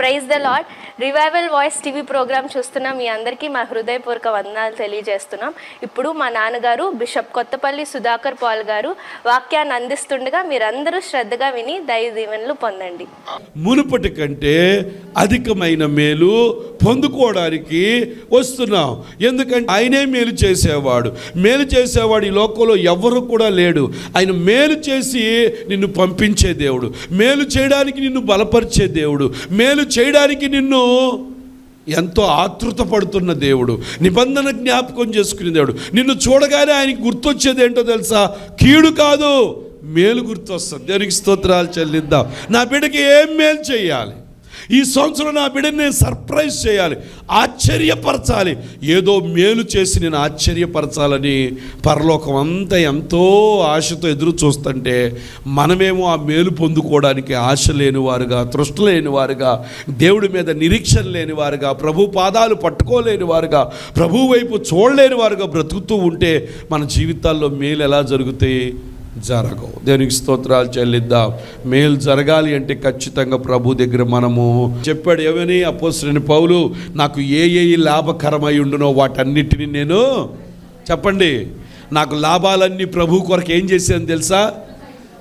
praise the lord. Revival voice TV programme చూస్తున్న మీ అందరికీ మా హృదయపూర్వక వందనాలు తెలియజేస్తున్నాం. ఇప్పుడు మా నాన్నగారు బిషప్ కొత్తపల్లి సుధాకర్ పాల్ గారు వాక్యాన్ని అందిస్తుండగా మీరందరూ శ్రద్ధగా విని దైవ దీవెనలు పొందండి. మునుపటి కంటే అధికమైన మేలు పొందుకోవడానికి వస్తున్నాం. ఎందుకంటే ఆయనే మేలు చేసేవాడు. మేలు చేసేవాడు ఈ లోకంలో ఎవరు కూడా లేడు. ఆయన మేలు చేసి నిన్ను పంపించే దేవుడు. మేలు చేయడానికి నిన్ను బలపరిచే దేవుడు. మేలు చేయడానికి నిన్ను ఎంతో ఆతృత పడుతున్న దేవుడు. నిబంధన జ్ఞాపకం చేసుకునే దేవుడు. నిన్ను చూడగానే ఆయనకి గుర్తొచ్చేది ఏంటో తెలుసా? కీడు కాదు మేలు గుర్తొస్తుంది. దేవునికి స్తోత్రాలు చెల్లిద్దాం? నా బిడ్డకి ఏం మేలు చేయాలి? ఈ సంవత్సరం నా బిడ్డని నేను సర్ప్రైజ్ చేయాలి ఆశ్చర్యపరచాలి. ఏదో మేలు చేసి నేను ఆశ్చర్యపరచాలని పరలోకం అంతా ఎంతో ఆశతో ఎదురు చూస్తుంటే మనమేమో ఆ మేలు పొందుకోవడానికి ఆశ లేని వారుగా తృష్ట లేని వారుగా దేవుడి మీద నిరీక్షణ లేని వారుగా ప్రభు పాదాలు పట్టుకోలేని వారుగా ప్రభు వైపు చూడలేని వారుగా బ్రతుకుతూ ఉంటే మన జీవితాల్లో మేలు ఎలా జరుగుతాయి? జరగవు. దేవునికి స్తోత్రాలు చెల్లిద్దాం. మేలు జరగాలి అంటే ఖచ్చితంగా ప్రభు దగ్గర మనము చెప్పాడు ఏమని అపోసరని పౌలు నాకు ఏ ఏ లాభకరమై ఉండునో వాటన్నిటిని నేను చెప్పండి. నాకు లాభాలన్నీ ప్రభు కొరకు ఏం చేశాను తెలుసా?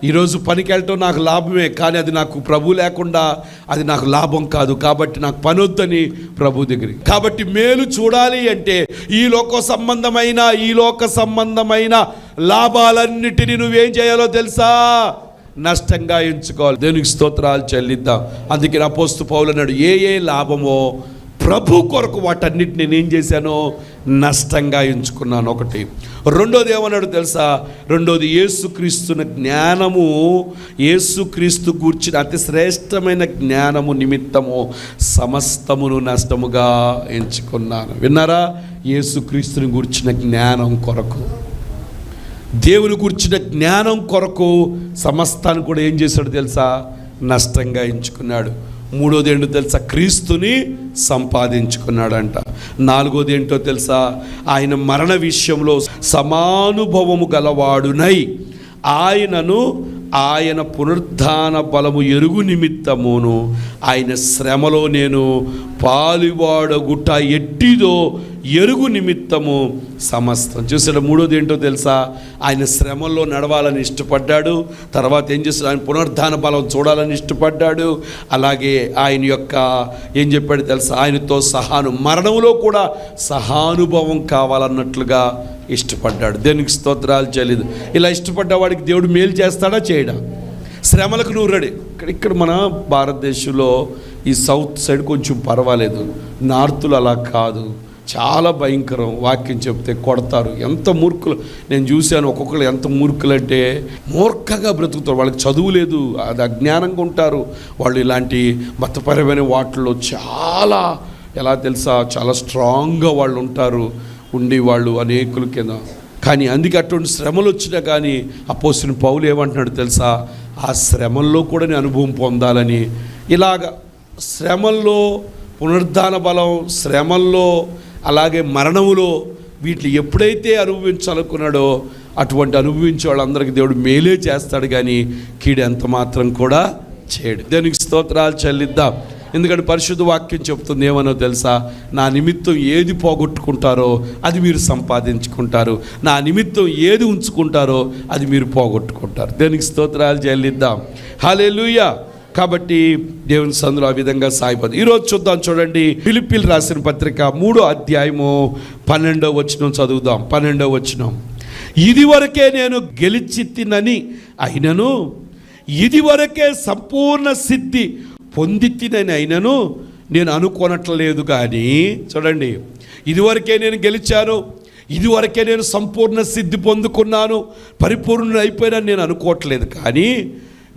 ఈరోజు పనికి వెళ్ళటం నాకు లాభమే కానీ అది నాకు ప్రభు లేకుండా అది నాకు లాభం కాదు. కాబట్టి నాకు పని వద్దని ప్రభు దగ్గర కాబట్టి మేలు చూడాలి అంటే ఈ లోక సంబంధమైన ఈ లోక సంబంధమైన లాభాలన్నిటినీ నువ్వేం చేయాలో తెలుసా? నష్టంగా ఎంచుకోవాలి. దేవునికి స్తోత్రాలు చెల్లిద్దాం. అందుకే అపోస్తు పౌలు అన్నాడు ఏ ఏ లాభమో ప్రభు కొరకు వాటన్నిటిని నేను ఏం చేశాను? నష్టంగా ఎంచుకున్నాను. ఒకటి. రెండోది ఏమన్నాడు తెలుసా? రెండోది ఏసుక్రీస్తున జ్ఞానము ఏసుక్రీస్తు కూర్చిన అతి శ్రేష్టమైన జ్ఞానము నిమిత్తము సమస్తమును నష్టముగా ఎంచుకున్నాను. విన్నారా? ఏసుక్రీస్తుని గూర్చిన జ్ఞానం కొరకు. దేవుని కూర్చిన జ్ఞానం కొరకు సమస్తాన్ని కూడా ఏం చేశాడు తెలుసా? నష్టంగా ఎంచుకున్నాడు. మూడోది ఏంటో తెలుసా? క్రీస్తుని సంపాదించుకున్నాడంట. నాలుగోది ఏంటో తెలుసా? ఆయన మరణ విషయంలో సమానుభవము గలవాడునై ఆయనను ఆయన పునరుద్ధాన బలము ఎరుగు నిమిత్తమును ఆయన శ్రమలో నేను పాలువాడగుట ఎట్టిదో ఎరుగు నిమిత్తము సమస్తం. చూసాడు మూడోది ఏంటో తెలుసా? ఆయన శ్రమల్లో నడవాలని ఇష్టపడ్డాడు. తర్వాత ఏం చేస్తాడు? ఆయన పునరుద్ధాన బలం చూడాలని ఇష్టపడ్డాడు. అలాగే ఆయన యొక్క ఏం చెప్పాడు తెలుసా? ఆయనతో సహాను మరణంలో కూడా సహానుభవం కావాలన్నట్లుగా ఇష్టపడ్డాడు. దేనికి స్తోత్రాలు చేయలేదు ఇలా ఇష్టపడ్డవాడికి దేవుడు మేలు చేస్తాడా చేయడా? శ్రమలకు నువ్వు రెడీ. ఇక్కడ ఇక్కడ మన భారతదేశంలో ఈ సౌత్ సైడ్ కొంచెం పర్వాలేదు. నార్తులు అలా కాదు. చాలా భయంకరం వాక్యం చెప్తే కొడతారు. ఎంత మూర్ఖులు. నేను చూశాను ఒక్కొక్కరు ఎంత మూర్ఖులు అంటే మూర్ఖగా బ్రతుకుతారు. వాళ్ళకి చదువు లేదు అది అజ్ఞానంగా ఉంటారు. వాళ్ళు ఇలాంటి మతపరమైన వాటిల్లో చాలా ఎలా తెలుసా? చాలా స్ట్రాంగ్గా వాళ్ళు ఉంటారు. ఉండి వాళ్ళు అనేకుల కింద. కానీ అందుకే అటువంటి శ్రమలు వచ్చినా కానీ అపోసిన పౌలు ఏమంటున్నాడు తెలుసా? ఆ శ్రమల్లో కూడా నేను అనుభవం పొందాలని. ఇలాగ శ్రమల్లో పునరుద్ధాన బలం శ్రమల్లో అలాగే మరణములో వీటిని ఎప్పుడైతే అనుభవించాలనుకున్నాడో అటువంటి అనుభవించే వాళ్ళందరికీ దేవుడు మేలే చేస్తాడు కానీ కీడు ఎంత మాత్రం కూడా చేయడు. దేనికి స్తోత్రాలు చెల్లిద్దాం. ఎందుకంటే పరిశుద్ధ వాక్యం చెప్తుంది ఏమనో తెలుసా? నా నిమిత్తం ఏది పోగొట్టుకుంటారో అది మీరు సంపాదించుకుంటారు. నా నిమిత్తం ఏది ఉంచుకుంటారో అది మీరు పోగొట్టుకుంటారు. దేనికి స్తోత్రాలు చెల్లిద్దాం. హాలేలుయా కాబట్టి దేవుని సందులో ఆ విధంగా సాయిపోదు ఈరోజు చూద్దాం చూడండి. పిలిపిలు రాసిన పత్రిక మూడో అధ్యాయము పన్నెండో వచనం చదువుదాం. పన్నెండో వచనం. ఇది వరకే నేను గెలిచితినని అయినను ఇది వరకే సంపూర్ణ సిద్ధి పొందితినని అయినను నేను అనుకోనట్లేదు కానీ చూడండి ఇదివరకే నేను గెలిచాను ఇదివరకే నేను సంపూర్ణ సిద్ధి పొందుకున్నాను పరిపూర్ణ అయిపోయినా నేను అనుకోవట్లేదు కానీ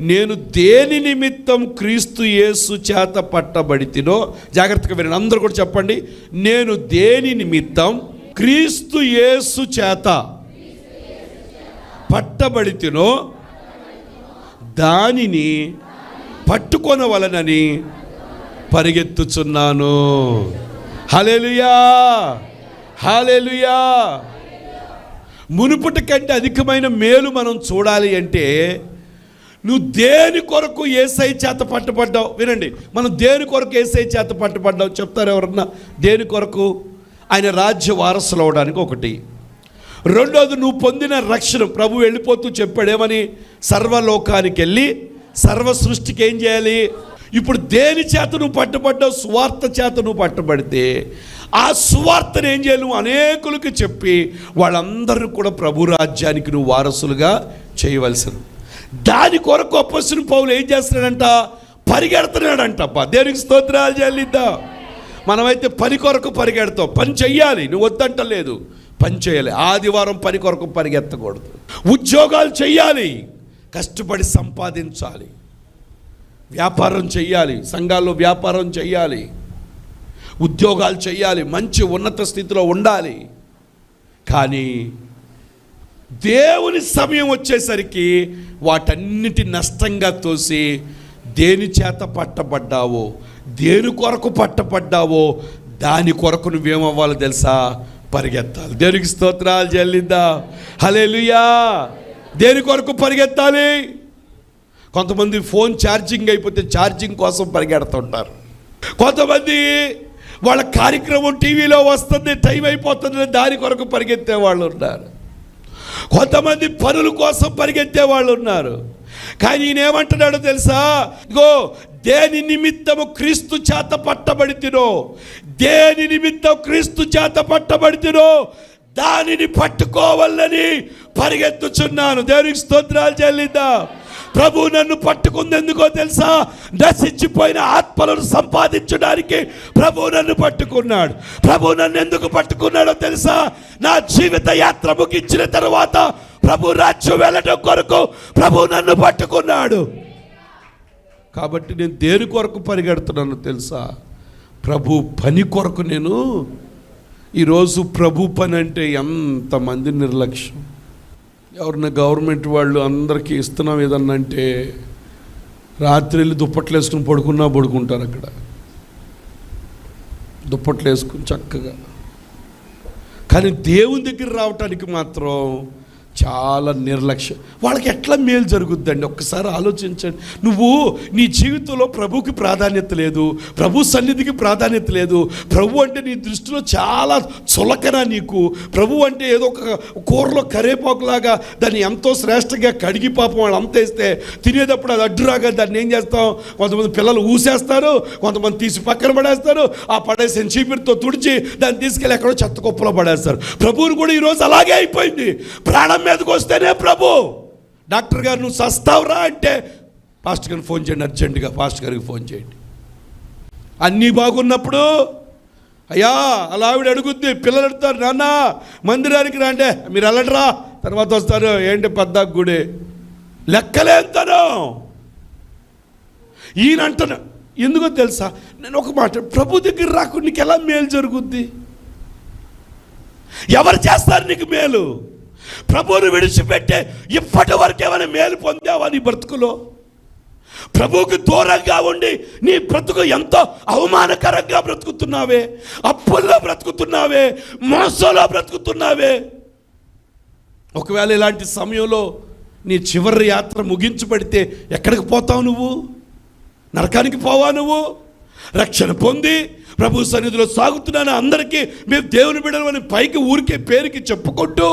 నేను దేని నిమిత్తం క్రీస్తు యేసు చేత పట్టబడితినో జాగ్రత్తగా వినండి అందరూ కూడా చెప్పండి నేను దేని నిమిత్తం క్రీస్తు యేసు చేత పట్టబడితినో దానిని పట్టుకొనవలనని పరిగెత్తుచున్నాను. హలెలుయా హలెలుయా మునుపటి కంటే అధికమైన మేలు మనం చూడాలి అంటే నువ్వు దేని కొరకు ఏసై చేత పట్టుబడ్డావు? వినండి మనం దేని కొరకు ఏసై చేత పట్టుబడ్డావు చెప్తారు ఎవరన్నా? దేని కొరకు? ఆయన రాజ్య వారసులు అవడానికి ఒకటి. రెండోది నువ్వు పొందిన రక్షణ. ప్రభు వెళ్ళిపోతూ చెప్పాడేమని సర్వలోకానికి వెళ్ళి సర్వ సృష్టికి ఏం చేయాలి? ఇప్పుడు దేని చేత నువ్వు పట్టుబడ్డావు? స్వార్థ చేత నువ్వు పట్టుబడితే ఆ సువార్తను ఏం చేయాలి? నువ్వు అనేకులకు చెప్పి వాళ్ళందరూ కూడా ప్రభు రాజ్యానికి నువ్వు వారసులుగా చేయవలసిన. దాని కొరకు అప్పసిన పౌలు ఏం చేస్తున్నాడంట? పరిగెడుతున్నాడంట అబ్బా. దేనికి స్తోత్రాలు చెల్లిద్దా? మనమైతే పని కొరకు పరిగెడతాం. పని చెయ్యాలి. నువ్వు వద్దంటలేదు. పని చేయాలి ఆదివారం పని కొరకు పరిగెత్తకూడదు. ఉద్యోగాలు చెయ్యాలి. కష్టపడి సంపాదించాలి. వ్యాపారం చేయాలి సంఘాల్లో వ్యాపారం చేయాలి ఉద్యోగాలు చేయాలి మంచి ఉన్నత స్థితిలో ఉండాలి. కానీ దేవుని సమయం వచ్చేసరికి వాటన్నిటి నష్టంగా తోసి దేని చేత పట్టబడ్డావో దేని కొరకు పట్టబడ్డావో దాని కొరకు నువ్వేమవ్వాలో తెలుసా? పరిగెత్తాలి. దేనికి స్తోత్రాలు చెల్లిద్దా. హలేలుయా దేని కొరకు పరిగెత్తాలి? కొంతమంది ఫోన్ ఛార్జింగ్ అయిపోతే ఛార్జింగ్ కోసం పరిగెడుతుంటారు. కొంతమంది వాళ్ళ కార్యక్రమం టీవీలో వస్తుంది టైం అయిపోతుంది దాని కొరకు పరిగెత్తే వాళ్ళు ఉన్నారు. కొంతమంది పనుల కోసం పరిగెత్తే వాళ్ళు ఉన్నారు. కానీ ఈయన ఏమంటున్నాడో తెలుసా? ఇగో దేని నిమిత్తము క్రీస్తు చేత పట్టబడితినో దేని నిమిత్తం క్రీస్తు చేత పట్టబడితినో దానిని పట్టుకోవాలని పరిగెత్తుచున్నాను. దేవునికి స్తోత్రాలు చెల్లిద్దా. ప్రభు నన్ను పట్టుకుంది ఎందుకో తెలుసా? నశించిపోయిన ఆత్మలను సంపాదించడానికి ప్రభు నన్ను పట్టుకున్నాడు. ప్రభు నన్ను ఎందుకు పట్టుకున్నాడో తెలుసా? నా జీవిత యాత్ర ముగించిన తర్వాత ప్రభు రాజ్యం వెళ్ళడం కొరకు ప్రభు నన్ను పట్టుకున్నాడు. కాబట్టి నేను దేని కొరకు పరిగెడుతున్నాను తెలుసా? ప్రభు పని కొరకు నేను ఈరోజు ప్రభు పని అంటే ఎంతమంది నిర్లక్ష్యం. ఎవరిన గవర్నమెంట్ వాళ్ళు అందరికీ ఇస్తున్నాం ఏదన్నా అంటే రాత్రి వెళ్ళి దుప్పట్లు వేసుకుని పడుకున్నా పడుకుంటారు అక్కడ. దుప్పట్లు వేసుకుని చక్కగా. కానీ దేవుని దగ్గర రావటానికి మాత్రం చాలా నిర్లక్ష్యం. వాళ్ళకి ఎట్లా మేలు జరుగుద్దండి? ఒక్కసారి ఆలోచించండి. నువ్వు నీ జీవితంలో ప్రభుకి ప్రాధాన్యత లేదు ప్రభు సన్నిధికి ప్రాధాన్యత లేదు ప్రభు అంటే నీ దృష్టిలో చాలా చులకన నీకు ప్రభు అంటే ఏదో ఒక కూరలో కరేపాకులాగా దాన్ని ఎంతో శ్రేష్టంగా కడిగి పాపం వాళ్ళు అంతేస్తే తినేటప్పుడు అది అడ్డురాగా దాన్ని ఏం చేస్తాం? కొంతమంది పిల్లలు ఊసేస్తారు కొంతమంది తీసి పక్కన పడేస్తారు ఆ పడేసిన చీపిరితో తుడిచి దాన్ని తీసుకెళ్ళి ఎక్కడో చెత్త కుప్పలో పడేస్తారు. ప్రభువుని కూడా ఈరోజు అలాగే అయిపోయింది. ప్రాణం మీదకి వస్తేనే ప్రభు. డాక్టర్ గారు నువ్వు సస్తావురా? అంటే పాస్టర్ గారికి ఫోన్ చేయండి అర్జెంటుగా పాస్టర్ గారికి ఫోన్ చేయండి. అన్నీ బాగున్నప్పుడు అయ్యా అలా ఆవిడ అడుగుద్ది పిల్లలు అడుగుతారు నాన్న మందిరానికి అంటే మీరు వెళ్ళడరా తర్వాత వస్తారు ఏంటి పెద్ద గుడి? లెక్కలేంతను ఈయన అంటాను ఎందుకో తెలుసా? నేను ఒక మాట ప్రభు దగ్గర రాకుండా నీకు ఎలా మేలు జరుగుద్ది? ఎవరు చేస్తారు నీకు మేలు? ప్రభువును విడిచిపెట్టే ఇప్పటి వరకు ఏమైనా మేలు పొందావా నీ బ్రతుకులో? ప్రభువుకు దూరంగా ఉండి నీ బ్రతుకు ఎంతో అవమానకరంగా బ్రతుకుతున్నావే అప్పుల్లో బ్రతుకుతున్నావే మోసంలో బ్రతుకుతున్నావే. ఒకవేళ ఇలాంటి సమయంలో నీ చివరి యాత్ర ముగించబడితే ఎక్కడికి పోతావు నువ్వు? నరకానికి పోవా నువ్వు? రక్షణ పొంది ప్రభు సన్నిధిలో సాగుతున్నాను. అందరికీ మేము దేవుని బిడ్డలమని పైకి ఊరికే పేరుకి చెప్పుకుంటూ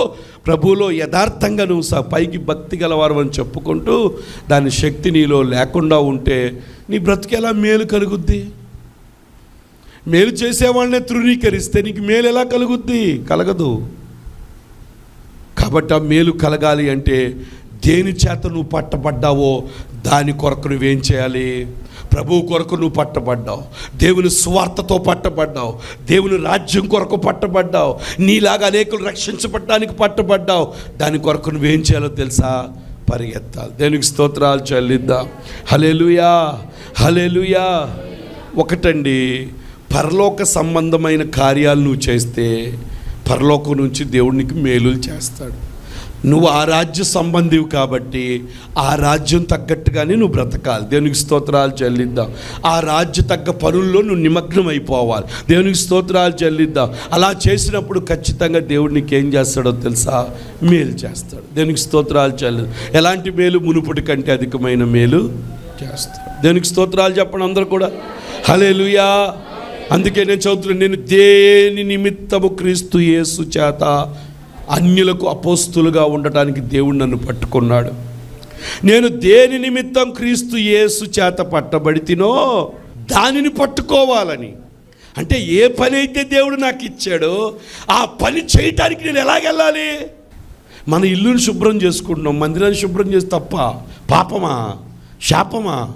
ప్రభువులో యథార్థంగా నువ్వు స పైకి భక్తి గలవారు అని చెప్పుకుంటూ దాని శక్తి నీలో లేకుండా ఉంటే నీ బ్రతికెలా ఎలా మేలు కలుగుద్ది? మేలు చేసేవాడినే తృణీకరిస్తే నీకు మేలు ఎలా కలుగుద్ది? కలగదు. కాబట్టి ఆ మేలు కలగాలి అంటే దేని చేత నువ్వు పట్టబడ్డావో దాని కొరకు నువ్వేం చేయాలి? ప్రభువు కొరకు నువ్వు పట్టబడ్డావు. దేవుని స్వార్థతో పట్టబడ్డావు. దేవుని రాజ్యం కొరకు పట్టబడ్డావు. నీలాగా అనేకులు రక్షించబడ్డానికి పట్టబడ్డావు. దాని కొరకు నువ్వేం చేయాలో తెలుసా? పరిగెత్తాలి. దేనికి స్తోత్రాలు చెల్లిద్దాం. హలేలుయా హలేలుయా ఒకటండి పరలోక సంబంధమైన కార్యాలు నువ్వు చేస్తే పరలోకం నుంచి దేవుడికి మేలులు చేస్తాడు. నువ్వు ఆ రాజ్య సంబంధివి కాబట్టి ఆ రాజ్యం తగ్గట్టుగానే నువ్వు బ్రతకాలి. దేవునికి స్తోత్రాలు చెల్లిద్దాం. ఆ రాజ్య తగ్గ పనుల్లో నువ్వు నిమగ్నం అయిపోవాలి దేవునికి స్తోత్రాలు చెల్లిద్దాం. అలా చేసినప్పుడు ఖచ్చితంగా దేవుడు నీకేం చేస్తాడో తెలుసా? మేలు చేస్తాడు. దేవునికి స్తోత్రాలు చెల్లి. ఎలాంటి మేలు? మునుపుటి కంటే అధికమైన మేలు చేస్తాడు. దేవునికి స్తోత్రాలు చెప్పండి అందరూ కూడా. హలే అందుకే నేను చదువుతున్నాను నేను దేని నిమిత్తము క్రీస్తు యేసు చేత అన్యులకు అపోస్తులుగా ఉండటానికి దేవుడు నన్ను పట్టుకున్నాడు. నేను దేని నిమిత్తం క్రీస్తు యేసు చేత పట్టబడితినో దానిని పట్టుకోవాలని. అంటే ఏ పని అయితే దేవుడు నాకు ఇచ్చాడో ఆ పని చేయటానికి నేను ఎలాగెళ్ళాలి మన ఇల్లుని శుభ్రం చేసుకుంటున్నాం మందిరాన్ని శుభ్రం చేసి తప్ప పాపమా? శాపమా?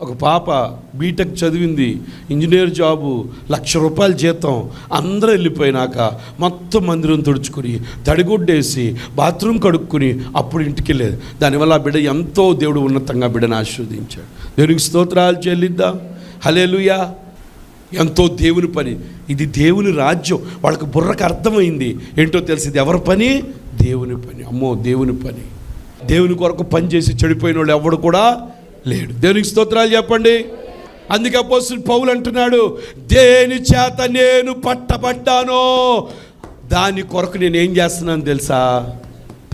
ఒక పాప బీటెక్ చదివింది ఇంజనీర్ జాబు లక్ష రూపాయల జీతం అందరూ వెళ్ళిపోయినాక మొత్తం మందిరం తుడుచుకుని తడిగుడ్డేసి బాత్రూమ్ కడుక్కుని అప్పుడు ఇంటికి వెళ్ళేది. దానివల్ల ఆ బిడ్డ ఎంతో దేవుడు ఉన్నతంగా బిడ్డను ఆశీర్వదించాడు. దేవునికి స్తోత్రాలు చెల్లిద్దాం. హలేలుయా ఎంతో దేవుని పని. ఇది దేవుని రాజ్యం. వాళ్ళకి బుర్రకు అర్థమైంది. ఏంటో తెలిసింది ఎవరి పని? దేవుని పని. అమ్మో దేవుని పని. దేవుని కొరకు పని చేసి చెడిపోయిన వాళ్ళు ఎవడు కూడా లేడు. దేవునికి స్తోత్రాలు చెప్పండి. అందుకే అపోస్తులు పౌలు అంటున్నాడు దేని చేత నేను పట్టబడ్డానో దాని కొరకు నేను ఏం చేస్తున్నాను తెలుసా?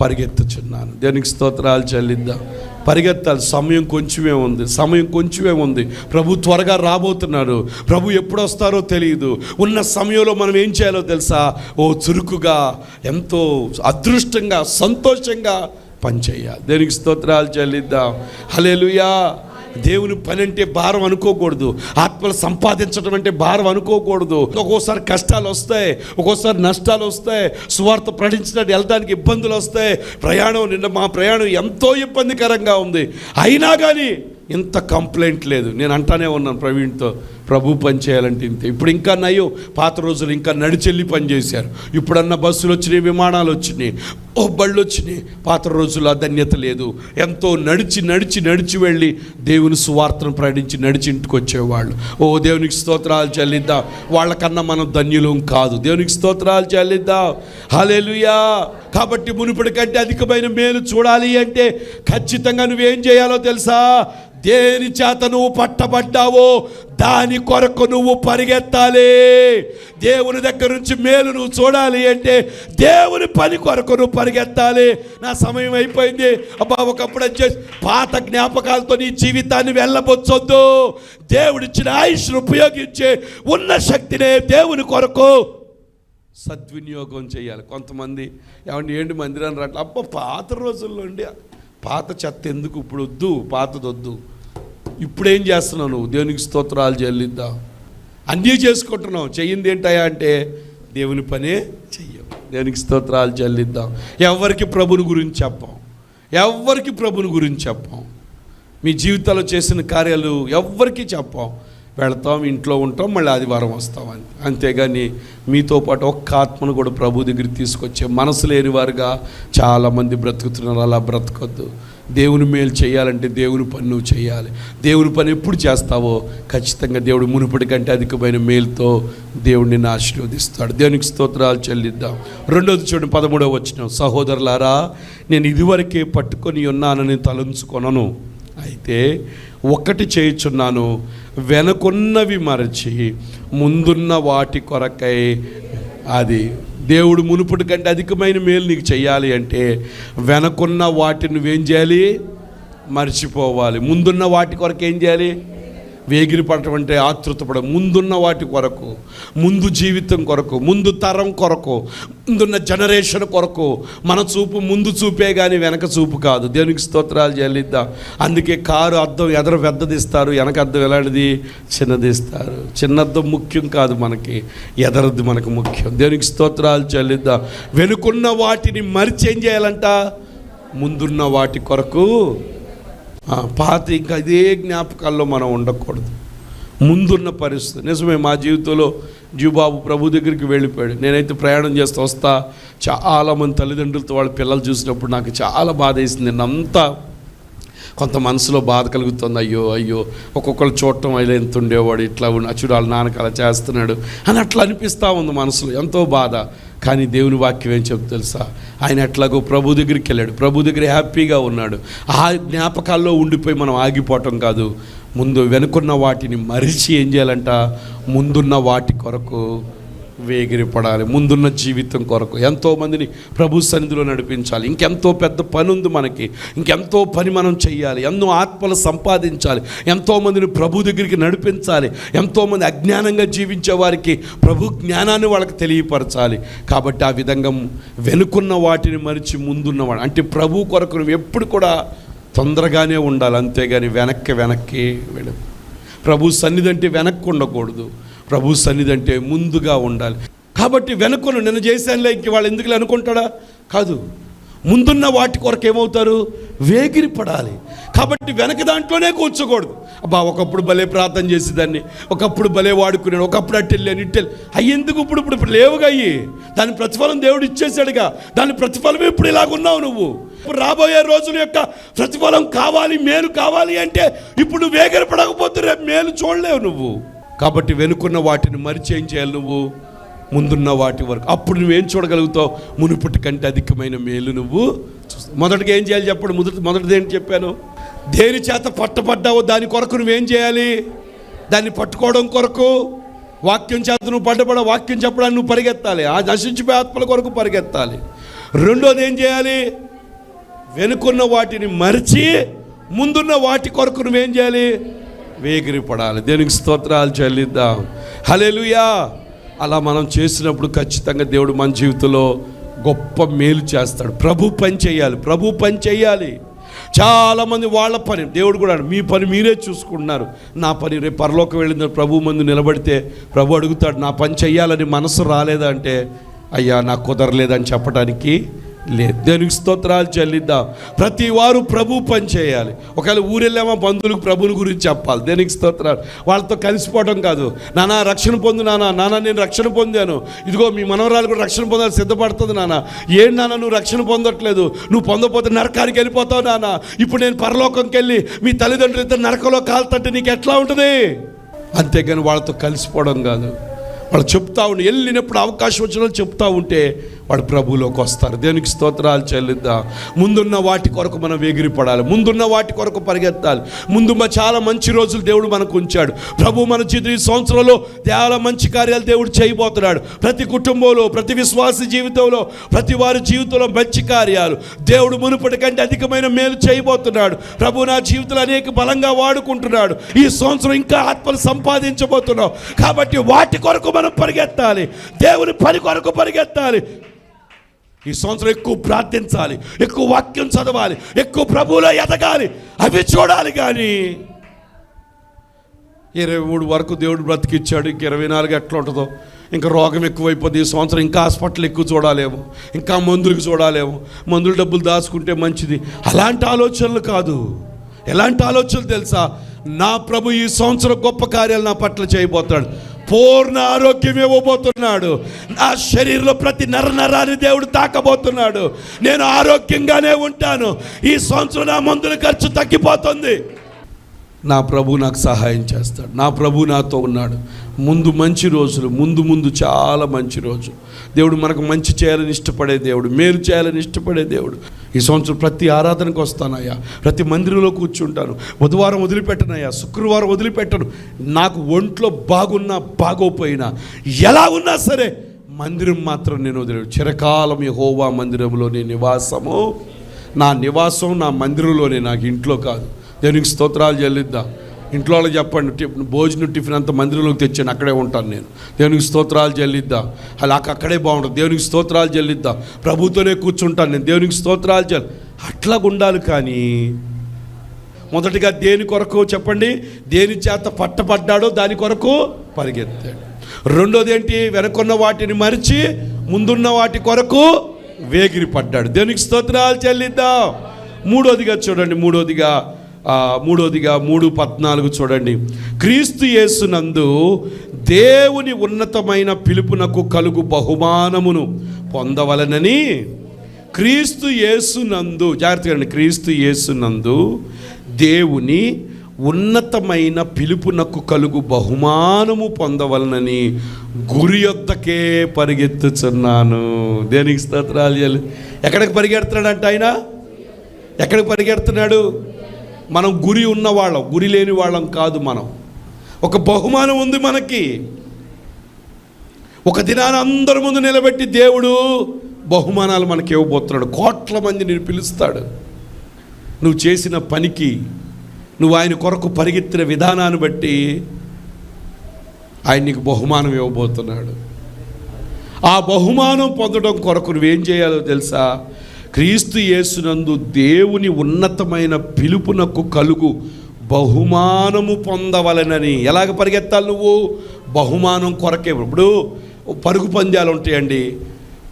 పరిగెత్తుచున్నాను. దేవునికి స్తోత్రాలు చెల్లిద్దాం. పరిగెత్తాలి. సమయం కొంచెమే ఉంది. సమయం కొంచెమే ఉంది. ప్రభు త్వరగా రాబోతున్నాడు. ప్రభు ఎప్పుడు వస్తారో తెలియదు ఉన్న సమయంలో మనం ఏం చేయాలో తెలుసా? ఓ చురుకుగా ఎంతో అదృష్టంగా సంతోషంగా పనిచేయాలి. దేనికి స్తోత్రాలు చెల్లిద్దాం? హలేలుయా దేవుని పని అంటే భారం అనుకోకూడదు. ఆత్మలు సంపాదించడం అంటే భారం అనుకోకూడదు. ఒక్కోసారి కష్టాలు వస్తాయి ఒక్కోసారి నష్టాలు వస్తాయి సువార్త ప్రకటించడానికి వెళ్ళడానికి ఇబ్బందులు వస్తాయి. ప్రయాణం నిన్న మా ప్రయాణం ఎంతో ఇబ్బందికరంగా ఉంది. అయినా కానీ ఇంత కంప్లైంట్ లేదు. నేను అంటానే ఉన్నాను ప్రవీణ్తో. ప్రభు పని చేయాలంటే ఇప్పుడు ఇంకా నయో పాత రోజులు ఇంకా నడిచెల్లి పని చేశారు. బస్సులు వచ్చినాయి విమానాలు వచ్చినాయి. ఓ బళ్ళు వచ్చినాయి. పాత రోజుల్లో ధన్యత లేదు. ఎంతో నడిచి నడిచి నడిచి వెళ్ళి దేవుని సువార్తను ప్రకటించి నడిచి ఇంటికి వచ్చేవాళ్ళు. ఓ దేవునికి స్తోత్రాలు చెల్లిద్దాం. వాళ్ళకన్నా మనం ధన్యులం కాదు. దేవునికి స్తోత్రాలు చెల్లిద్దాం. హలేలుయా కాబట్టి మునుపటి కంటే అధికమైన మేలు చూడాలి అంటే ఖచ్చితంగా నువ్వేం చేయాలో తెలుసా? దేని చేత నువ్వు పట్టబడ్డావో దాని కొరకు నువ్వు పరిగెత్తాలి. దేవుని దగ్గర నుంచి మేలు నువ్వు చూడాలి అంటే దేవుని పని కొరకు నువ్వు పరిగెత్తాలి. నా సమయం అయిపోయింది. అబ్బా ఒకప్పుడు వచ్చేసి పాత జ్ఞాపకాలతో నీ జీవితాన్ని వెళ్ళబొచ్చొద్దు. దేవుడిచ్చిన ఆయుష్ను ఉపయోగించే ఉన్న శక్తినే దేవుని కొరకు సద్వినియోగం చేయాలి. కొంతమంది ఏమంటే ఏంటి మందిరాన్ని రావట్లే అబ్బా పాత రోజుల్లో ఉండి పాత చెత్త ఎందుకు ఇప్పుడు వద్దు? పాతది వద్దు ఇప్పుడేం చేస్తున్నావు నువ్వు? దేవునికి స్తోత్రాలు చెల్లిద్దాం. అన్నీ చేసుకుంటున్నావు. చెయ్యింది ఏంటయ్యా అంటే దేవుని పనే చెయ్యం దేవునికి స్తోత్రాలు చెల్లిద్దాం. ఎవరికి ప్రభుని గురించి చెప్పాం. ఎవరికి ప్రభుని గురించి చెప్పాం. మీ జీవితాల్లో చేసిన కార్యాలు ఎవ్వరికీ చెప్పాం. వెళతాం ఇంట్లో ఉంటాం మళ్ళీ ఆదివారం వస్తాం అని అంతేగాని మీతో పాటు ఒక్క ఆత్మను కూడా ప్రభు దగ్గరికి తీసుకొచ్చే మనసు లేని వారుగా చాలామంది బ్రతుకుతున్నారు. అలా బ్రతకొద్దు. దేవుని మేలు చేయాలంటే దేవుని పని నువ్వు చేయాలి. దేవుని పని ఎప్పుడు చేస్తావో ఖచ్చితంగా దేవుడు మునుపటి కంటే అధికమైన మేలుతో దేవుడిని ఆశీర్వదిస్తాడు. దేవునికి స్తోత్రాలు చెల్లిద్దాం. రెండోది చూడండి పదమూడవ వచ్చిన సహోదరులారా నేను ఇదివరకే పట్టుకొని ఉన్నానని తలంచుకొనను. అయితే ఒకటి చేయుచున్నాను వెనకున్నవి మరచి ముందున్న వాటి కొరకై అది దేవుడు మునుపటి కంటే అధికమైన మేలు నీకు చేయాలి అంటే వెనకున్న వాటిని నువ్వేం చేయాలి? మర్చిపోవాలి. ముందున్న వాటి కొరకు ఏం చేయాలి? వేగిరి పడటం అంటే ఆతృతపడ ముందున్న వాటి కొరకు ముందు జీవితం కొరకు ముందు తరం కొరకు ముందున్న జనరేషన్ కొరకు మన చూపు ముందు చూపే కానీ వెనక చూపు కాదు. దేవునికి స్తోత్రాలు చెల్లిద్దాం. అందుకే కారు అద్దం ఎదర పెద్దదిస్తారు వెనక అద్దం ఎలాంటిది? చిన్నదిస్తారు. చిన్నద్దం ముఖ్యం కాదు మనకి ఎదరద్దు మనకు ముఖ్యం. దేవునికి స్తోత్రాలు చెల్లిద్దాం. వెనుకున్న వాటిని మరిచేం చేయాలంట? ముందున్న వాటి కొరకు పాత ఇంకా అదే జ్ఞాపకాల్లో మనం ఉండకూడదు. ముందున్న పరిస్థితి. నిజమే మా జీవితంలో జీబాబు ప్రభు దగ్గరికి వెళ్ళిపోయాడు. నేనైతే ప్రయాణం చేస్తూ వస్తా చాలామంది తల్లిదండ్రులతో వాళ్ళ పిల్లలు చూసినప్పుడు నాకు చాలా బాధ వేసింది. అంతా కొంత మనసులో బాధ కలుగుతుంది. అయ్యో అయ్యో ఒక్కొక్కరు చూడటం ఆయన ఎంత ఉండేవాడు ఇట్లా చూడు వాళ్ళ నాన్నకి అలా చేస్తున్నాడు అని అట్లా అనిపిస్తూ ఉంది మనసులో. ఎంతో బాధ. కానీ దేవుని వాక్యం ఏం చెప్తు తెలుసా? ఆయన ఎట్లాగో ప్రభు దగ్గరికి వెళ్ళాడు. ప్రభు దగ్గర హ్యాపీగా ఉన్నాడు. ఆ జ్ఞాపకాల్లో ఉండిపోయి మనం ఆగిపోవటం కాదు. ముందు వెనుకున్న వాటిని మరిచి ఏం చేయాలంట? ముందున్న వాటి కొరకు వేగిరిపడాలి. ముందున్న జీవితం కొరకు ఎంతో మందిని ప్రభు సన్నిధిలో నడిపించాలి. ఇంకెంతో పెద్ద పని ఉంది మనకి. ఇంకెంతో పని మనం చేయాలి ఎన్నో ఆత్మలు సంపాదించాలి. ఎంతో మందిని ప్రభు దగ్గరికి నడిపించాలి. ఎంతోమంది అజ్ఞానంగా జీవించే వారికి ప్రభు జ్ఞానాన్ని వాళ్ళకి తెలియపరచాలి. కాబట్టి ఆ విధంగా వెనుకున్న వాటిని మరిచి ముందున్నవాడు అంటే ప్రభు కొరకు నువ్వు ఎప్పుడు కూడా తొందరగానే ఉండాలి. అంతేగాని వెనక్కి వెనక్కి వెళ్ళు. ప్రభు సన్నిధి అంటే వెనక్కి ఉండకూడదు. ప్రభు సన్నిధి అంటే ముందుగా ఉండాలి. కాబట్టి వెనుకను నేను చేశానులే ఇంక వాళ్ళు ఎందుకు అనుకుంటాడా? కాదు. ముందున్న వాటి కొరకు ఏమవుతారు? వేగిరి పడాలి కాబట్టి వెనక దాంట్లోనే కూర్చోకూడదు. అబ్బా ఒకప్పుడు భలే ప్రార్థన చేసేదాన్ని. ఒకప్పుడు భలే వాడుకున్నాడు ఒకప్పుడు అట్టు వెళ్ళాను ఇట్టు వెళ్ళి అయ్యి ఎందుకు ఇప్పుడు ఇప్పుడు ఇప్పుడు లేవుగా అయ్యి? దాని ప్రతిఫలం దేవుడు ఇచ్చేసాడుగా దాని ప్రతిఫలమే ఇప్పుడు ఇలాగున్నావు నువ్వు. ఇప్పుడు రాబోయే రోజుల యొక్క ప్రతిఫలం కావాలి మేలు కావాలి అంటే ఇప్పుడు వేగిరి పడకపోతే రేపు మేలు చూడలేవు నువ్వు. కాబట్టి వెనుకున్న వాటిని మరిచి ఏం చేయాలి నువ్వు? ముందున్న వాటి వరకు. అప్పుడు నువ్వేం చూడగలుగుతావు? మునుపటి కంటే అధికమైన మేలు నువ్వు మొదటిగా ఏం చేయాలి చెప్పండి? మొదటి మొదటిది ఏంటి చెప్పాను? దేని చేత పట్టబడ్డావో దాని కొరకు నువ్వేం చేయాలి? దాన్ని పట్టుకోవడం కొరకు. వాక్యం చేత నువ్వు పడ్డబడ వాక్యం చెప్పడానికి నువ్వు పరిగెత్తాలి. ఆ నశించిపోయే ఆత్మల కొరకు పరిగెత్తాలి. రెండోది ఏం చేయాలి? వెనుకున్న వాటిని మరిచి ముందున్న వాటి కొరకు నువ్వేం చేయాలి? వేగిరి పడాలి. దేనికి స్తోత్రాలు చెల్లిద్దాం. హలేలుయా అలా మనం చేసినప్పుడు ఖచ్చితంగా దేవుడు మన జీవితంలో గొప్ప మేలు చేస్తాడు. ప్రభు పని చేయాలి. ప్రభు పని చేయాలి. చాలామంది వాళ్ళ పని దేవుడు కూడా మీ పని మీరే చూసుకుంటున్నారు. నా పని రేపు పరలోకి వెళ్ళిన ప్రభు ముందు నిలబడితే ప్రభు అడుగుతాడు నా పని చెయ్యాలని మనసు రాలేదంటే అయ్యా నాకు కుదరలేదని చెప్పడానికి లేదు. దేనికి స్తోత్రాలు చెల్లిద్దాం. ప్రతి వారు ప్రభు పని చేయాలి. ఒకవేళ ఊరెళ్ళామా బంధువులకు ప్రభుని గురించి చెప్పాలి. దేనికి స్తోత్రాలు. వాళ్ళతో కలిసిపోవడం కాదు. నానా రక్షణ పొందు నానా. నానా నేను రక్షణ పొందాను. ఇదిగో మీ మనవరాలు కూడా రక్షణ పొందాలి సిద్ధపడుతుంది నాన్న ఏం నాన్న నువ్వు రక్షణ పొందట్లేదు. నువ్వు పొందకపోతే నరకానికి వెళ్ళిపోతావు నాన్న ఇప్పుడు నేను పరలోకంకి వెళ్ళి మీ తల్లిదండ్రులు ఇద్దరు నరకలో కాలుతంటే నీకు ఎట్లా ఉంటుంది? అంతేగాని వాళ్ళతో కలిసిపోవడం కాదు. వాళ్ళు చెప్తా ఉండి వెళ్ళినప్పుడు అవకాశం వచ్చిన చెప్తా ఉంటే వాడు ప్రభువులోకి వస్తారు. దేనికి స్తోత్రాలు చెల్లిద్దాం? ముందున్న వాటి కొరకు మనం ఎగిరిపడాలి. ముందున్న వాటి కొరకు పరిగెత్తాలి. ముందు చాలా మంచి రోజులు దేవుడు మనకు ఉంచాడు. ప్రభు మన జీవితం ఈ సంవత్సరంలో చాలా మంచి కార్యాలు దేవుడు చేయబోతున్నాడు. ప్రతి కుటుంబంలో ప్రతి విశ్వాస జీవితంలో ప్రతి వారి జీవితంలో మంచి కార్యాలు దేవుడు మునుపటి కంటే అధికమైన మేలు చేయబోతున్నాడు. ప్రభు నా జీవితంలో అనేక బలంగా వాడుకుంటున్నాడు. ఈ సంవత్సరం ఇంకా ఆత్మలు సంపాదించబోతున్నావు. కాబట్టి వాటి కొరకు మనం పరిగెత్తాలి. దేవుని పని కొరకు పరిగెత్తాలి. ఈ సంవత్సరం ఎక్కువ ప్రార్థించాలి ఎక్కువ వాక్యం చదవాలి ఎక్కువ ప్రభువులో ఎదగాలి. అవి చూడాలి కానీ ఇరవై మూడు వరకు దేవుడు బ్రతికిచ్చాడు. ఇంక ఇరవై నాలుగు ఎట్లా ఉంటుందో? ఇంకా రోగం ఎక్కువైపోతుంది ఈ సంవత్సరం ఇంకా హాస్పిటల్ ఎక్కువ చూడాలేమో. ఇంకా మందులకు చూడాలేమో. మందులు డబ్బులు దాచుకుంటే మంచిది. అలాంటి ఆలోచనలు కాదు. ఎలాంటి ఆలోచనలు తెలుసా? నా ప్రభు ఈ సంవత్సరం గొప్ప కార్యాలు నా పట్ల చేయబోతాడు పూర్ణ ఆరోగ్యం ఇవ్వబోతున్నాడు. నా శరీరంలో ప్రతి నర నరాన్ని దేవుడు తాకబోతున్నాడు. నేను ఆరోగ్యంగానే ఉంటాను. ఈ సంవత్సరం నా మందుల ఖర్చు తగ్గిపోతుంది. నా ప్రభు నాకు సహాయం చేస్తాడు. నా ప్రభు నాతో ఉన్నాడు. ముందు మంచి రోజులు ముందు ముందు చాలా మంచి రోజు. దేవుడు మనకు మంచి చేయాలని ఇష్టపడే దేవుడు మేలు చేయాలని ఇష్టపడే దేవుడు. ఈ సంవత్సరం ప్రతి ఆరాధనకు వస్తానయ్యా. ప్రతి మందిరంలో కూర్చుంటాను. బుధవారం వదిలిపెట్టనయ్యా. శుక్రవారం వదిలిపెట్టను. నాకు ఒంట్లో బాగున్నా బాగోపోయినా ఎలా ఉన్నా సరే మందిరం మాత్రం నేను వదిలేడు చిరకాలం యహోవా మందిరంలో నీ నివాసము. నా నివాసం నా మందిరంలోనే నాకు ఇంట్లో కాదు. దేవునికి స్తోత్రాలు చెల్లిద్దాం. ఇంట్లో వాళ్ళకి చెప్పండి టిఫిన్ భోజనం టిఫిన్ అంతా మందిరంలోకి తెచ్చాను అక్కడే ఉంటాను నేను. దేవునికి స్తోత్రాలు చెల్లిద్దాం. అలా అక్కడే బాగుంటుంది. దేవునికి స్తోత్రాలు చెల్లిద్దాం. ప్రభుతోనే కూర్చుంటాను నేను. దేవునికి స్తోత్రాలు చెల్లి అట్లా ఉండాలి కానీ మొదటిగా దేని కొరకు చెప్పండి? దేని చేత పట్టపడ్డాడో దాని కొరకు పరిగెత్తాడు. రెండోది ఏంటి వెనకున్న వాటిని మరిచి ముందున్న వాటి కొరకు వేగిరి పడ్డాడు దేనికి స్తోత్రాలు చెల్లిద్దాం. మూడోదిగా చూడండి మూడోదిగా మూడోదిగా మూడు పద్నాలుగు చూడండి. క్రీస్తు యేసునందు దేవుని ఉన్నతమైన పిలుపునకు కలుగు బహుమానమును పొందవలనని క్రీస్తు యేసునందు జాగ్రత్తగా అండి క్రీస్తు యేసునందు దేవుని ఉన్నతమైన పిలుపునకు కలుగు బహుమానము పొందవలనని గురి యొద్దకే పరిగెత్తుచున్నాను. దేనికి స్తోత్రాలు ఎక్కడికి పరిగెడుతున్నాడంట ఆయన? ఎక్కడికి పరిగెడుతున్నాడు? మనం గురి ఉన్నవాళ్ళం గురి లేని వాళ్ళం కాదు మనం. ఒక బహుమానం ఉంది మనకి. ఒక దినాన అందరి ముందు నిలబెట్టి దేవుడు బహుమానాలు మనకి ఇవ్వబోతున్నాడు. కోట్ల మంది నేను పిలుస్తాడు. నువ్వు చేసిన పనికి నువ్వు ఆయన కొరకు పరిగెత్తిన విధానాన్ని బట్టి ఆయన నీకు బహుమానం ఇవ్వబోతున్నాడు. ఆ బహుమానం పొందడం కొరకు నువ్వేం చేయాలో తెలుసా? క్రీస్తు యేసునందు దేవుని ఉన్నతమైన పిలుపునకు కలుగు బహుమానము పొందవలనని. ఎలాగ పరిగెత్తాలి నువ్వు? బహుమానం కొరకే. ఇప్పుడు పరుగు పందాలు ఉంటాయండి.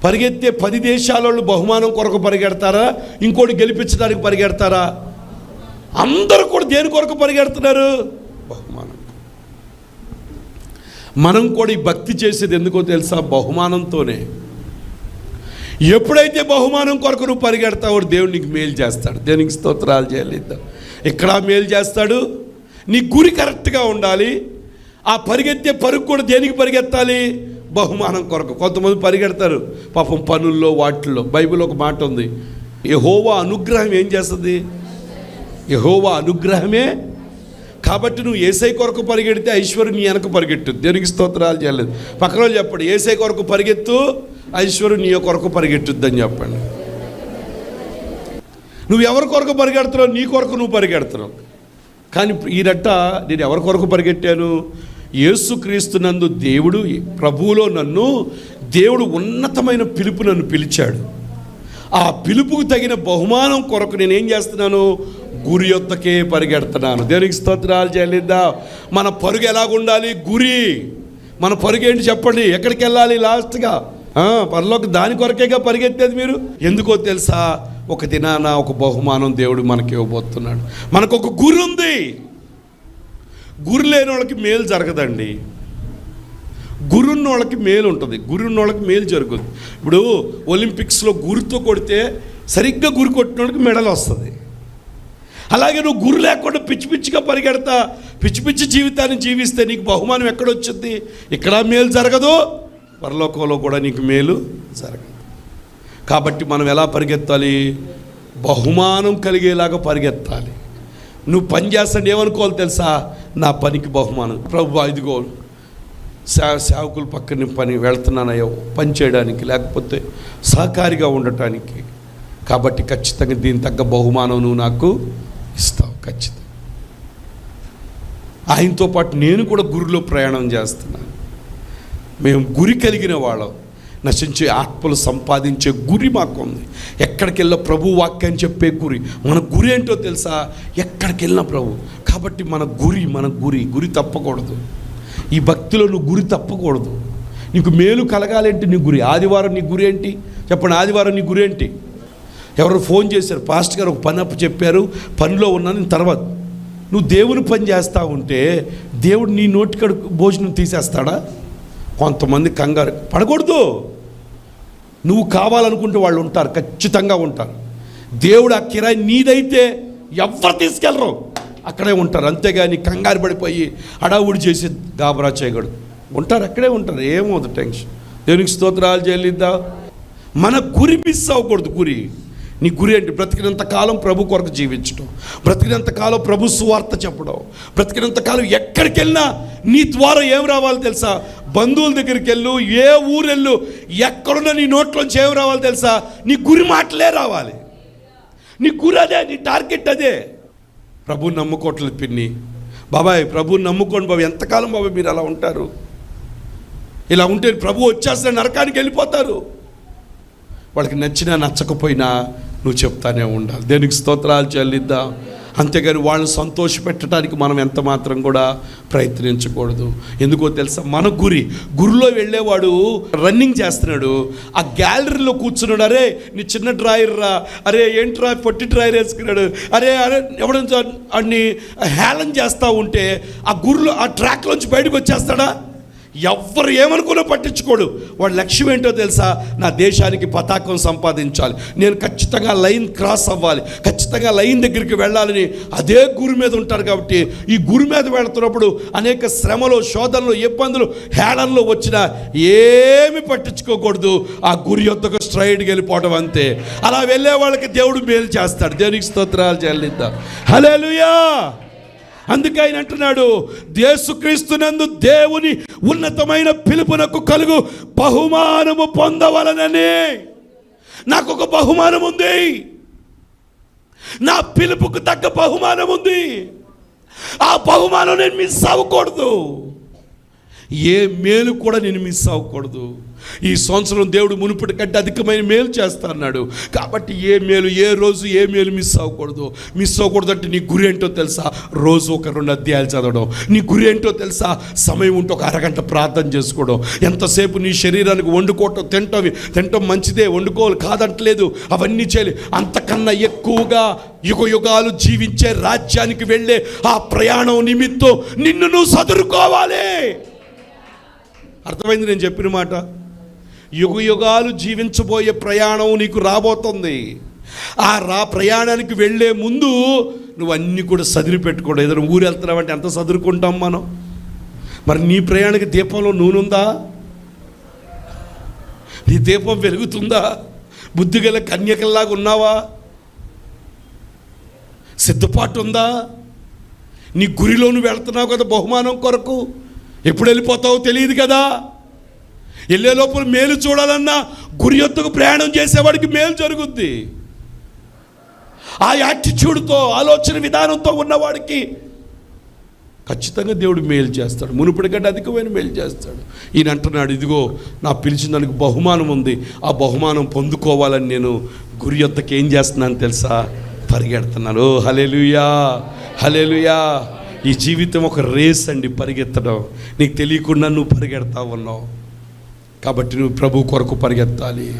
పరిగెత్తే పది దేశాల వాళ్ళు బహుమానం కొరకు పరిగెడతారా? ఇంకోటి గెలిపించడానికి పరిగెడతారా? అందరూ కూడా దేని కొరకు పరిగెడుతున్నారు? బహుమానం. మనం కూడా ఈ భక్తి చేసేది ఎందుకో తెలుసా? బహుమానంతోనే. ఎప్పుడైతే బహుమానం కొరకు నువ్వు పరిగెడతావో దేవుడు నీకు మేలు చేస్తాడు. దేనికి స్తోత్రాలు చేయలేదు ఇక్కడ మేలు చేస్తాడు? నీ గురి కరెక్ట్గా ఉండాలి. ఆ పరిగెత్తే పరుగు కూడా దేనికి పరిగెత్తాలి? బహుమానం కొరకు. కొంతమంది పరిగెడతారు. పాపం పనుల్లో వాటిల్లో. బైబిల్ ఒక మాట ఉంది. యహోవా అనుగ్రహం ఏం చేస్తుంది? యహోవా అనుగ్రహమే కాబట్టి నువ్వు ఏసై కొరకు పరిగెడితే ఐశ్వర్యం నీ వెనక పరిగెట్టు. దేనికి స్తోత్రాలు చేయలేదు. పక్కన వాళ్ళు చెప్పండి ఏసై కొరకు పరిగెత్తు ఐశ్వర్యం నీ కొరకు పరిగెట్టుద్దని చెప్పండి. నువ్వు ఎవరి కొరకు పరిగెడుతున్నావు? నీ కొరకు నువ్వు పరిగెడుతున్నావు. కానీ ఈ రట్ట నేను ఎవరి కొరకు పరిగెట్టాను? యేసుక్రీస్తునందు దేవుడు ప్రభువులో నన్ను దేవుడు ఉన్నతమైన పిలుపు నన్ను పిలిచాడు. ఆ పిలుపుకు తగిన బహుమానం కొరకు నేను ఏం చేస్తున్నాను? గురి యొద్దకే పరిగెడుతున్నాను. దేనికి స్తోత్రాలు చెల్లిద్దాం. మన పరుగు ఎలాగుండాలి? గురి. మన పరుగు ఏంటి చెప్పండి? ఎక్కడికి వెళ్ళాలి లాస్ట్గా? పరలోకి దాని కొరకేగా పరిగెత్తేది మీరు? ఎందుకో తెలుసా? ఒక దినాన ఒక బహుమానం దేవుడు మనకి ఇవ్వబోతున్నాడు. మనకు ఒక గురి ఉంది. గురి లేని వాళ్ళకి మేలు జరగదండి. గురున్న వాళ్ళకి మేలు ఉంటుంది. గురున్న వాళ్ళకి మేలు జరుగుతుంది ఇప్పుడు ఒలింపిక్స్లో గురితో కొడితే సరిగ్గా గురి కొట్టిన వాళ్ళకి మెడల్ వస్తుంది. అలాగే నువ్వు గురు లేకుండా పిచ్చి పిచ్చిగా పరిగెడతా పిచ్చి పిచ్చి జీవితాన్ని జీవిస్తే నీకు బహుమానం ఎక్కడొచ్చుద్ది? ఇక్కడ మేలు జరగదు పరలోకంలో కూడా నీకు మేలు జరగదు. కాబట్టి మనం ఎలా పరిగెత్తాలి? బహుమానం కలిగేలాగా పరిగెత్తాలి. నువ్వు పని చేస్తాడు ఏమనుకోవాలి తెలుసా? నా పనికి బహుమానం. ప్రభు ఇదిగో సేవకుల పక్కన పని వెళ్తున్నానయ్యో పని చేయడానికి లేకపోతే సహకారిగా ఉండటానికి. కాబట్టి ఖచ్చితంగా దీని తగ్గ బహుమానం నువ్వు నాకు ఇస్తావు ఖచ్చితంగా. ఆయనతో పాటు నేను కూడా గురిలో ప్రయాణం చేస్తున్నాను మేము గురి కలిగిన వాళ్ళం. నశించే ఆత్మలు సంపాదించే గురి మాకు ఉంది ఎక్కడికి వెళ్ళినా ప్రభు వాక్యాన్ని చెప్పే గురి. మన గురి ఏంటో తెలుసా? ఎక్కడికి వెళ్ళినా ప్రభు. కాబట్టి మన గురి మన గురి గురి తప్పకూడదు. ఈ భక్తిలో నువ్వు గురి తప్పకూడదు. నీకు మేలు కలగాలంటే నీ గురి. ఆదివారం నీ గురి ఏంటి? చెప్పండి ఆదివారం నీ గురి ఏంటి? ఎవరు ఫోన్ చేశారు? పాస్ట్ గారు ఒక పని అప్పు చెప్పారు పనిలో ఉన్నాను నేను తర్వాత. నువ్వు దేవుని పని చేస్తూ ఉంటే దేవుడు నీ నోటికడు భోజనం తీసేస్తాడా? కొంతమంది కంగారు. పడకూడదు. నువ్వు కావాలనుకుంటే వాళ్ళు ఉంటారు ఖచ్చితంగా ఉంటారు. దేవుడు ఆ కిరాయి నీదైతే ఎవ్వరు తీసుకెళ్ళరు. అక్కడే ఉంటారు. అంతేగాని కంగారు పడిపోయి హడావుడి చేసి గాబరా చేయగడు. ఉంటారు అక్కడే ఉంటారు. ఏమవుతుంది టెన్షన్. దేవునికి స్తోత్రాలు చెల్లిద్దా. మన గురి మిస్ అవ్వకూడదు గురి నీ గురి ఏంటి బ్రతికినంత కాలం ప్రభు కొరకు జీవించడం బ్రతికినంత కాలం ప్రభు సువార్త చెప్పడం. బ్రతికినంత కాలం ఎక్కడికి వెళ్ళినా నీ ద్వారా ఏం రావాలి తెలుసా? బంధువుల దగ్గరికి వెళ్ళు ఏ ఊరెళ్ళు ఎక్కడున్నా నీ నోట్లోంచి ఏం రావాలి తెలుసా? నీ గురి మాటలే రావాలి. నీ గురి అదే నీ టార్గెట్ అదే. ప్రభు నమ్ముకోవట్లేదు పిన్ని. బాబాయ్ ప్రభు నమ్ముకోండి బాబాయ్ ఎంతకాలం బాబాయ్ మీరు అలా ఉంటారు? ఇలా ఉంటే ప్రభు వచ్చేస్తే నరకానికి వెళ్ళిపోతారు. వాళ్ళకి నచ్చినా నచ్చకపోయినా నువ్వు చెప్తానే ఉండాలి. దేనికి స్తోత్రాలు చెల్లిద్దాం? అంతేగాని వాళ్ళని సంతోష పెట్టడానికి మనం ఎంత మాత్రం కూడా ప్రయత్నించకూడదు. ఎందుకో తెలుసా? మన గురి గురిలో వెళ్ళేవాడు రన్నింగ్ చేస్తున్నాడు. ఆ గ్యాలరీలో కూర్చున్నాడు అరే నీ చిన్న డ్రాయర్ రా. అరే ఏంట్రా పొట్టి డ్రాయర్ వేసుకున్నాడు. అరే అరే ఎవడో అన్ని హేళన చేస్తూ ఉంటే ఆ గురిలో ఆ ట్రాక్లోంచి బయటకు వచ్చేస్తాడా? ఎవ్వరు ఏమనుకున్నా పట్టించుకోడు. వాడి లక్ష్యం ఏంటో తెలుసా? నా దేశానికి పతాకం సంపాదించాలి. నేను ఖచ్చితంగా లైన్ క్రాస్ అవ్వాలి. ఖచ్చితంగా లైన్ దగ్గరికి వెళ్ళాలని అదే గురి మీద ఉంటారు కాబట్టి ఈ గురి మీద వెళుతున్నప్పుడు అనేక శ్రమలు శోధనలు ఇబ్బందులు హేళనలు వచ్చినా ఏమి పట్టించుకోకూడదు. ఆ గురి యొద్దకు స్ట్రైట్కి వెళ్ళిపోవడం అంతే. అలా వెళ్ళే వాళ్ళకి దేవుడు మేలు చేస్తాడు. దేవునికి స్తోత్రాలు చెల్లిద్దాం. హల్లెలూయా అందుకే ఆయన అంటున్నాడు దేశుక్రీస్తునందు దేవుని ఉన్నతమైన పిలుపునకు కలుగు బహుమానము పొందవలనని. నాకు ఒక బహుమానం ఉంది నా పిలుపుకు తగ్గ బహుమానం ఉంది ఆ బహుమానం నేను మిస్ అవ్వకూడదు. ఏ మేలు కూడా నేను మిస్ అవ్వకూడదు. ఈ సంవత్సరం దేవుడు మునుపటి కంటే అధికమైన మేలు చేస్తా అన్నాడు కాబట్టి ఏ మేలు ఏ రోజు ఏ మేలు మిస్ అవ్వకూడదు. మిస్ అవ్వకూడదు అంటే నీ గురి ఏంటో తెలుసా? రోజు ఒక రెండు అధ్యాయాలు చదవడం. నీ గురి ఏంటో తెలుసా? సమయం ఉంటే ఒక అరగంట ప్రార్థన చేసుకోవడం. ఎంతసేపు నీ శరీరానికి వండుకోవటం తింటావి తింటం మంచిదే వండుకోవాలి కాదంటలేదు. అవన్నీ చేయాలి. అంతకన్నా ఎక్కువగా యుగ యుగాలు జీవించే రాజ్యానికి వెళ్ళే ఆ ప్రయాణం నిమిత్తం నిన్ను నువ్వు సదురుకోవాలి. అర్థమైంది నేను చెప్పిన మాట? యుగ యుగాలు జీవించబోయే ప్రయాణం నీకు రాబోతుంది. ఆ రా ప్రయాణానికి వెళ్ళే ముందు నువ్వు అన్నీ కూడా సదిరి పెట్టుకోవడం ఏదైనా ఊరు వెళ్తున్నావంటే ఎంత సదురుకుంటాం మనం? మరి నీ ప్రయాణానికి దీపంలో నూనె ఉందా నీ దీపం వెలుగుతుందా? బుద్ధిగల కన్యకల్లాగా ఉన్నావా? సిద్ధపాటు ఉందా? నీ గురిలో నువ్వు వెళ్తున్నావు కదా బహుమానం కొరకు? ఎప్పుడు వెళ్ళిపోతావో తెలియదు కదా? వెళ్ళే లోపల మేలు చూడాలన్నా గురి ఎత్తుకు ప్రయాణం చేసేవాడికి మేలు జరుగుద్ది. ఆ యాటిట్యూడ్తో ఆలోచన విధానంతో ఉన్నవాడికి ఖచ్చితంగా దేవుడు మేలు చేస్తాడు. మునుపటి కంటే అధికమైన మేలు చేస్తాడు. ఈయన అంటున్నాడు ఇదిగో నా పిలిచిన దానికి బహుమానం ఉంది. ఆ బహుమానం పొందుకోవాలని నేను గురి యొక్కకి ఏం చేస్తున్నాను తెలుసా? పరిగెడుతున్నాను. ఓ హలేలుయా హలేలుయా ఈ జీవితం ఒక రేస్ అండి పరిగెత్తడం. నీకు తెలియకుండా నువ్వు పరిగెడతా ఉన్నావు. కాబట్టి నువ్వు ప్రభు కొరకు పరిగెత్తాలి.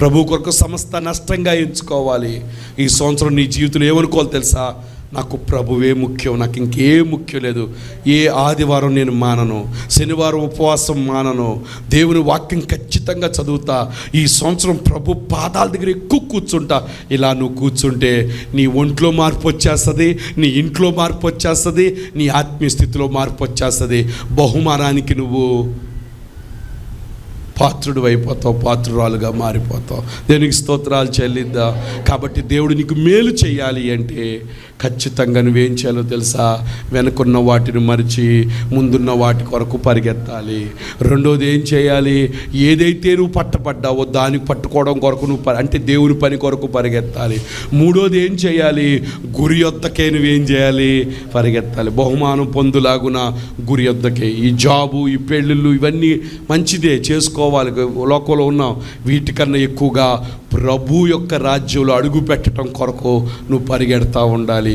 ప్రభు కొరకు సమస్త నష్టంగా ఎంచుకోవాలి. ఈ సంవత్సరం నీ జీవితంలో ఏమనుకోవాలి తెలుసా? నాకు ప్రభువే ముఖ్యం నాకు ఇంకే ముఖ్యం లేదు. ఏ ఆదివారం నేను మానను శనివారం ఉపవాసం మానను దేవుని వాక్యం ఖచ్చితంగా చదువుతా. ఈ సంవత్సరం ప్రభు పాదాల దగ్గర ఎక్కువ కూర్చుంటా. ఇలా నువ్వు కూర్చుంటే నీ ఒంట్లో మార్పు వచ్చేస్తుంది నీ ఇంట్లో మార్పు వచ్చేస్తుంది నీ ఆత్మీయ స్థితిలో మార్పు వచ్చేస్తుంది. బహుమానానికి నువ్వు పాత్రుడు అయిపోతావు పాత్రురాలుగా మారిపోతావు. దేనికి స్తోత్రాలు చెల్లిద్దా. కాబట్టి దేవుడు నీకు మేలు చేయాలి అంటే ఖచ్చితంగా నువ్వేం చేయాలో తెలుసా? వెనుకున్న వాటిని మరిచి ముందున్న వాటి కొరకు పరిగెత్తాలి. రెండోది ఏం చేయాలి? ఏదైతే నువ్వు పట్టపడ్డావో దానికి పట్టుకోవడం కొరకు నువ్వు ప- అంటే దేవుని పని కొరకు పరిగెత్తాలి. మూడోది ఏం చేయాలి? గురి యొద్దకే నువ్వేం చేయాలి? పరిగెత్తాలి. బహుమానం పొందులాగున గురి యొద్దకే. ఈ జాబు ఈ పెళ్ళిళ్ళు ఇవన్నీ మంచిదే. చేసుకోవాలి. లోకంలో ఉన్నాం. వీటికన్నా ఎక్కువగా ప్రభు యొక్క రాజ్యంలో అడుగు పెట్టడం కొరకు నువ్వు పరిగెడతా ఉండాలి.